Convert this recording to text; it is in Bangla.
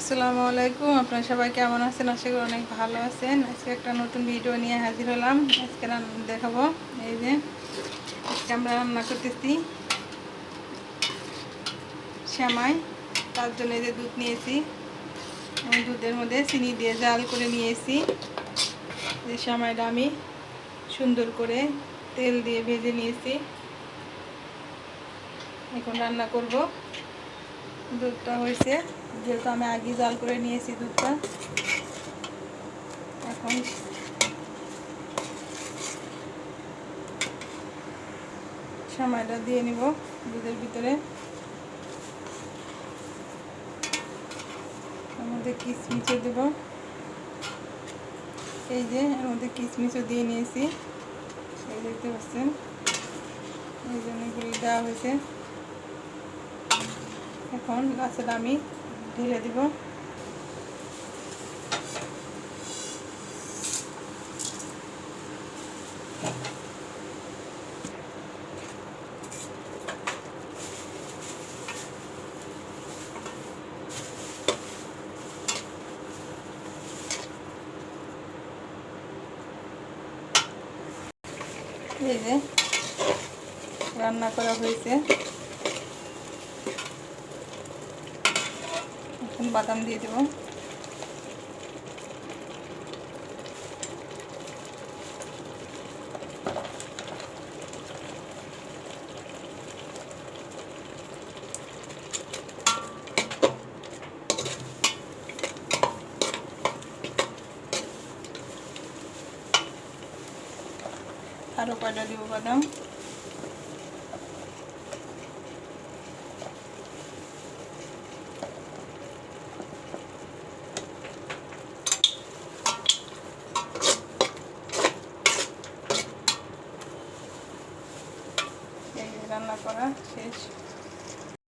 আসসালামু আলাইকুম। আপনারা সবাই কেমন আছেন? আশা করি অনেক ভালো আছেন। আজকে একটা নতুন ভিডিও নিয়ে হাজির হলাম। আজকে রান্না দেখাবো। এই যে, আজকে আমরা রান্না করতেছি শ্যামাই তার জন্য এই যে দুধ নিয়েছি। আমি দুধের মধ্যে চিনি দিয়ে জাল করে নিয়েছি। যে শ্যামাইটা আমি সুন্দর করে তেল দিয়ে ভেজে নিয়েছি। এখন রান্না করব। দুধটা হয়েছে। যেহেতু আমি আগে জাল করে নিয়েছি দুধটা। এখন সময়টা দিয়ে নিব দুধের ভিতরে। এর মধ্যে কিশমিচও দেব। এই যে এর মধ্যে কিশমিচও দিয়ে নিয়েছি। এই দেখতে পাচ্ছেন? এই জন্য দেওয়া হয়েছে। এখন গাছের আমি ঢেলে দিব। এই যে রান্না করা হয়েছে। এখন বাদাম দিয়ে দেব। আরও কয়টা দিব বাদাম? রান্না করা শেষ।